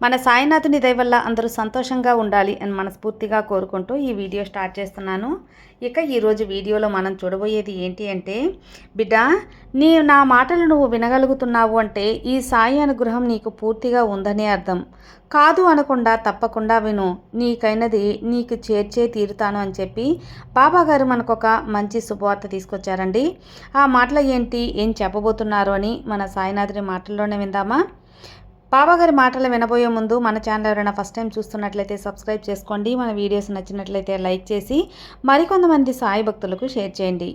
మన సాయినాథుని దయ వల్ల అందరూ సంతోషంగా ఉండాలి అని మనస్ఫూర్తిగా కోరుకుంటూ ఈ వీడియో స్టార్ట్ చేస్తున్నాను. ఇక ఈరోజు వీడియోలో మనం చూడబోయేది ఏంటి అంటే బిడ్డ నీ నా మాటలు నువ్వు వినగలుగుతున్నావు అంటే ఈ సాయి అనుగ్రహం నీకు పూర్తిగా ఉందని అర్థం. కాదు అనకుండా తప్పకుండా విను నీకైనది నీకు చేర్చే తీరుతాను అని చెప్పి బాబాగారు మనకు ఒక మంచి శుభవార్త తీసుకొచ్చారండి. ఆ మాటలు ఏంటి ఏం చెప్పబోతున్నారు అని మన సాయినాథుని మాటల్లోనే విందామా? బాబాగారి మాటలు వినబోయే ముందు మన ఛానల్ ఎవరైనా ఫస్ట్ టైం చూస్తున్నట్లయితే సబ్స్క్రైబ్ చేసుకోండి. మన వీడియోస్ నచ్చినట్లయితే లైక్ చేసి మరికొంతమంది సాయి భక్తులకు షేర్ చేయండి.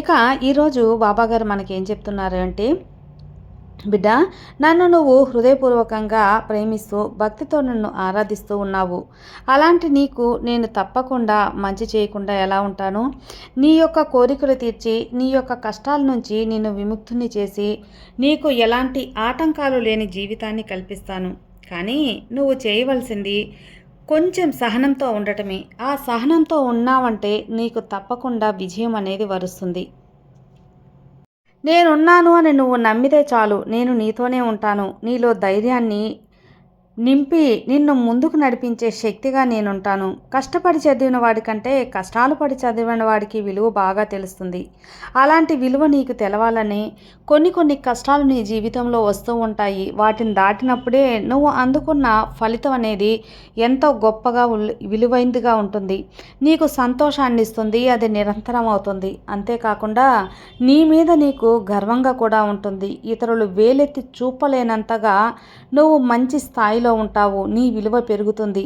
ఇక ఈరోజు బాబా గారు మనకి ఏం చెప్తున్నారు అంటే బిడ్డ నన్ను నువ్వు హృదయపూర్వకంగా ప్రేమిస్తూ భక్తితో నన్ను ఆరాధిస్తూ ఉన్నావు. అలాంటి నీకు నేను తప్పకుండా మంచి చేయకుండా ఎలా ఉంటాను? నీ యొక్క కోరికలు తీర్చి నీ యొక్క కష్టాల నుంచి నేను విముక్తుని చేసి నీకు ఎలాంటి ఆటంకాలు లేని జీవితాన్ని కల్పిస్తాను. కానీ నువ్వు చేయవలసింది కొంచెం సహనంతో ఉండటమే. ఆ సహనంతో ఉన్నావంటే నీకు తప్పకుండా విజయం అనేది వరుస్తుంది. నేనున్నాను అని నువ్వు నమ్మితే చాలు నేను నీతోనే ఉంటాను. నీలో ధైర్యాన్ని నింపి నిన్ను ముందుకు నడిపించే శక్తిగా నేనుంటాను. కష్టపడి చదివిన వాడికంటే కష్టాలు పడి చదివిన వాడికి విలువ బాగా తెలుస్తుంది. అలాంటి విలువ నీకు తెలవాలని కొన్ని కొన్ని కష్టాలు నీ జీవితంలో వస్తూ ఉంటాయి. వాటిని దాటినప్పుడే నువ్వు అందుకున్న ఫలితం అనేది ఎంతో గొప్పగా విలువైందిగా ఉంటుంది. నీకు సంతోషాన్ని ఇస్తుంది అది నిరంతరం అవుతుంది. అంతేకాకుండా నీ మీద నీకు గర్వంగా కూడా ఉంటుంది. ఇతరులు వేలెత్తి చూపలేనంతగా నువ్వు మంచి స్థాయిలో స్థితిలో ఉంటావు నీ విలువ పెరుగుతుంది.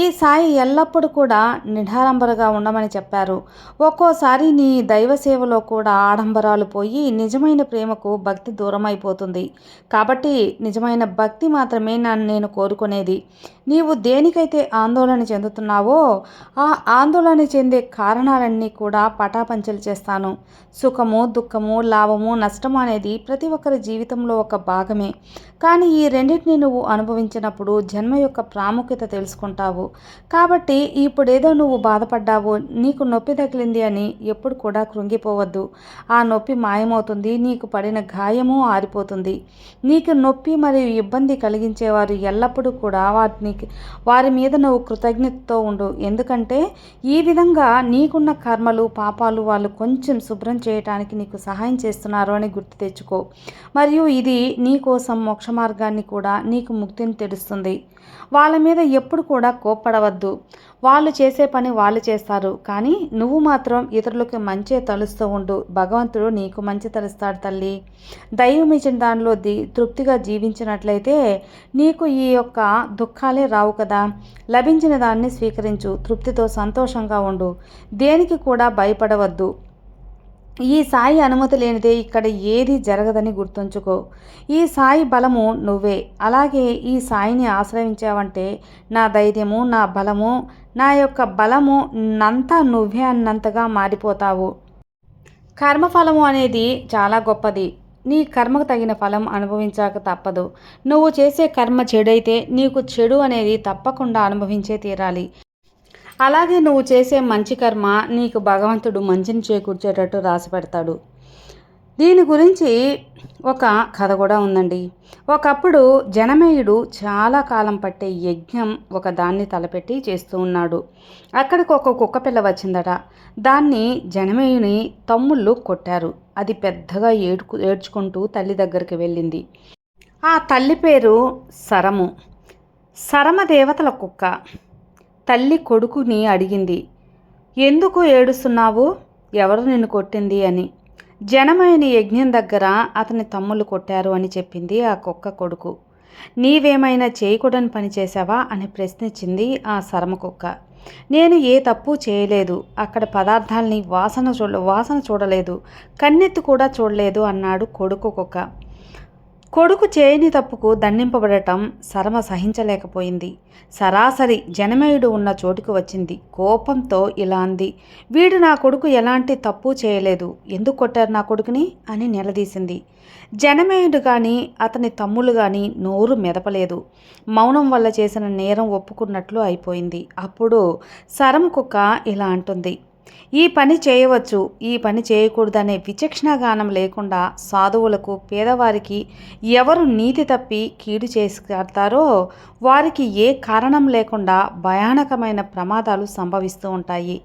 ఈ సాయి ఎల్లప్పుడూ కూడా నిఢారంబరగా ఉండమని చెప్పారు. ఒక్కోసారి నీ దైవ సేవలో కూడా ఆడంబరాలు పోయి నిజమైన ప్రేమకు భక్తి దూరం అయిపోతుంది కాబట్టి నిజమైన భక్తి మాత్రమే నన్ను నేను కోరుకునేది. నీవు దేనికైతే ఆందోళన చెందుతున్నావో ఆ ఆందోళన చెందే కారణాలన్నీ కూడా పటాపంచలు చేస్తాను. సుఖము దుఃఖము లాభము నష్టము అనేది ప్రతి ఒక్కరి జీవితంలో ఒక భాగమే. కానీ ఈ రెండింటిని నువ్వు అనుభవించినప్పుడు జన్మ యొక్క ప్రాముఖ్యత తెలుసుకుంటావు. కాబట్టి ఇప్పుడేదో నువ్వు బాధపడ్డావు నీకు నొప్పి తగిలింది అని ఎప్పుడు కూడా కృంగిపోవద్దు. ఆ నొప్పి మాయమవుతుంది నీకు పడిన గాయము ఆరిపోతుంది. నీకు నొప్పి మరియు ఇబ్బంది కలిగించేవారు ఎల్లప్పుడూ కూడా వాటిని వారి మీద నువ్వు కృతజ్ఞతతో ఉండు. ఎందుకంటే ఈ విధంగా నీకున్న కర్మలు పాపాలు వాళ్ళు కొంచెం శుభ్రం చేయటానికి నీకు సహాయం చేస్తున్నారు అని గుర్తు తెచ్చుకో. మరియు ఇది నీ కోసం మోక్ష మార్గాన్ని కూడా నీకు ముక్తిని తెలుసు తెలుస్తుంది వాళ్ళ మీద ఎప్పుడు కూడా కోప్పడవద్దు. వాళ్ళు చేసే పని వాళ్ళు చేస్తారు. కానీ నువ్వు మాత్రం ఇతరులకి మంచి తలుస్తూ ఉండు. భగవంతుడు నీకు మంచి తలుస్తాడు తల్లి. దైవం ఇచ్చిన దానిలో ది తృప్తిగా జీవించినట్లయితే నీకు ఈ యొక్క దుఃఖాలే రావు కదా. లభించిన దాన్ని స్వీకరించు. తృప్తితో సంతోషంగా ఉండు. దేనికి కూడా భయపడవద్దు. ఈ సాయి అనుమతి లేనిదే ఇక్కడ ఏది జరగదని గుర్తుంచుకో. ఈ సాయి బలము నువ్వే. అలాగే ఈ సాయిని ఆశ్రయించావంటే నా ధైర్యము నా బలము నా యొక్క బలము నంతా నువ్వే అన్నంతగా మారిపోతావు. కర్మఫలము అనేది చాలా గొప్పది. నీ కర్మకు తగిన ఫలం అనుభవించాక తప్పదు. నువ్వు చేసే కర్మ చెడైతే నీకు చెడు అనేది తప్పకుండా అనుభవించే తీరాలి. అలాగే నువ్వు చేసే మంచి కర్మ నీకు భగవంతుడు మంచిని చేకూర్చేటట్టు రాసి పెడతాడు. దీని గురించి ఒక కథ కూడా ఉందండి. ఒకప్పుడు జనమేయుడు చాలా కాలం పట్టే యజ్ఞం ఒక దాన్ని తలపెట్టి చేస్తూ ఉన్నాడు. అక్కడికి ఒక కుక్క పిల్ల వచ్చిందట. దాన్ని జనమేయుని తమ్ముళ్ళు కొట్టారు. అది పెద్దగా ఏడుకు ఏడ్చుకుంటూ తల్లి దగ్గరికి వెళ్ళింది. ఆ తల్లి పేరు సరము. సరమ దేవతల కుక్క. తల్లి కొడుకుని అడిగింది. ఎందుకు ఏడుస్తున్నావు? ఎవరు నిన్ను కొట్టింది? అని. జనమైన యజ్ఞం దగ్గర అతని తమ్ముళ్ళు కొట్టారు అని చెప్పింది ఆ కుక్క కొడుకు. నీవేమైనా చేయకూడని పని చేశావా? అని ప్రశ్నించింది ఆ సరమ కుక్క. నేను ఏ తప్పు చేయలేదు. అక్కడ పదార్థాలని వాసన చూడ వాసన చూడలేదు. కన్నెత్తు కూడా చూడలేదు అన్నాడు కొడుకు కుక్క. కొడుకు చేయని తప్పుకు దండింపబడటం శరమ సహించలేకపోయింది. సరాసరి జనమేయుడు ఉన్న చోటుకు వచ్చింది. కోపంతో ఇలా అంది వీడు నా కొడుకు ఎలాంటి తప్పు చేయలేదు. ఎందుకు కొట్టారు నా కొడుకుని? అని నిలదీసింది. జనమేయుడు కానీ అతని తమ్ముళ్ళు కానీ నోరు మెదపలేదు. మౌనం వల్ల చేసిన నేరం ఒప్పుకున్నట్లు అయిపోయింది. అప్పుడు శరం కుక్క ఇలా అంటుంది ఈ పని చేయవచ్చు ఈ పని చేయకూడదనే విచక్షణాగానం లేకుండా సాధువులకు పేదవారికి ఎవరు నీతి తప్పి కీడు చేసుకెడతారో వారికి ఏ కారణం లేకుండా భయానకమైన ప్రమాదాలు సంభవిస్తూ ఉంటాయి.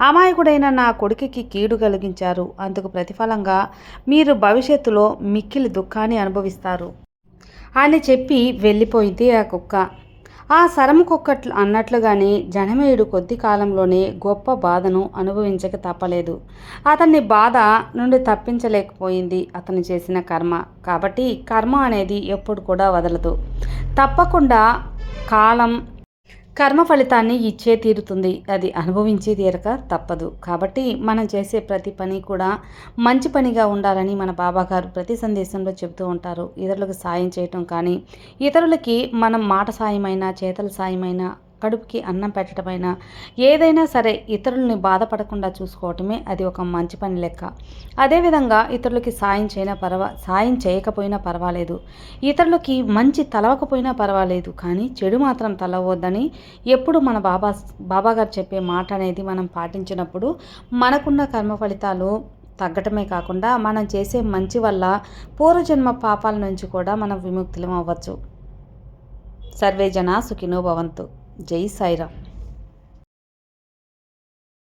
అమాయకుడైన నా కొడుకుకి కీడు కలిగించారు. అందుకు ప్రతిఫలంగా మీరు భవిష్యత్తులో మిక్కిలి దుఃఖాన్ని అనుభవిస్తారు. అని చెప్పి వెళ్ళిపోయింది ఆ కుక్క. ఆ సరముకొక్కట్లు అన్నట్లుగానే జనమేయుడు కొద్ది కాలంలోనే గొప్ప బాధను అనుభవించక తప్పలేదు. అతన్ని బాధ నుండి తప్పించలేకపోయింది అతను చేసిన కర్మ. కాబట్టి కర్మ అనేది ఎప్పుడు కూడా వదలదు. తప్పకుండా కాలం కర్మ ఫలితాన్ని ఇచ్చే తీరుతుంది. అది అనుభవించి తీరక తప్పదు. కాబట్టి మనం చేసే ప్రతి పని కూడా మంచి పనిగా ఉండాలని మన బాబాగారు ప్రతి సందేశంలో చెబుతూ ఉంటారు. ఇతరులకు సాయం చేయటం కానీ ఇతరులకి మనం మాట సాయమైనా చేతల సాయమైనా కడుపుకి అన్నం పెట్టడమైనా ఏదైనా సరే ఇతరులని బాధపడకుండా చూసుకోవటమే అది ఒక మంచి పని లెక్క. అదేవిధంగా ఇతరులకి సాయం చేయనా పర్వా సాయం చేయకపోయినా పర్వాలేదు. ఇతరులకి మంచి తలవకపోయినా పర్వాలేదు. కానీ చెడు మాత్రం తలవద్దని ఎప్పుడు మన బాబా బాబాగారు చెప్పే మాట అనేది మనం పాటించినప్పుడు మనకున్న కర్మ ఫలితాలు తగ్గటమే కాకుండా మనం చేసే మంచి వల్ల పూర్వజన్మ పాపాల నుంచి కూడా మనం విముక్తులం అవ్వచ్చు. సర్వే జన సుఖినో భవంతు. జై సాయిరామ్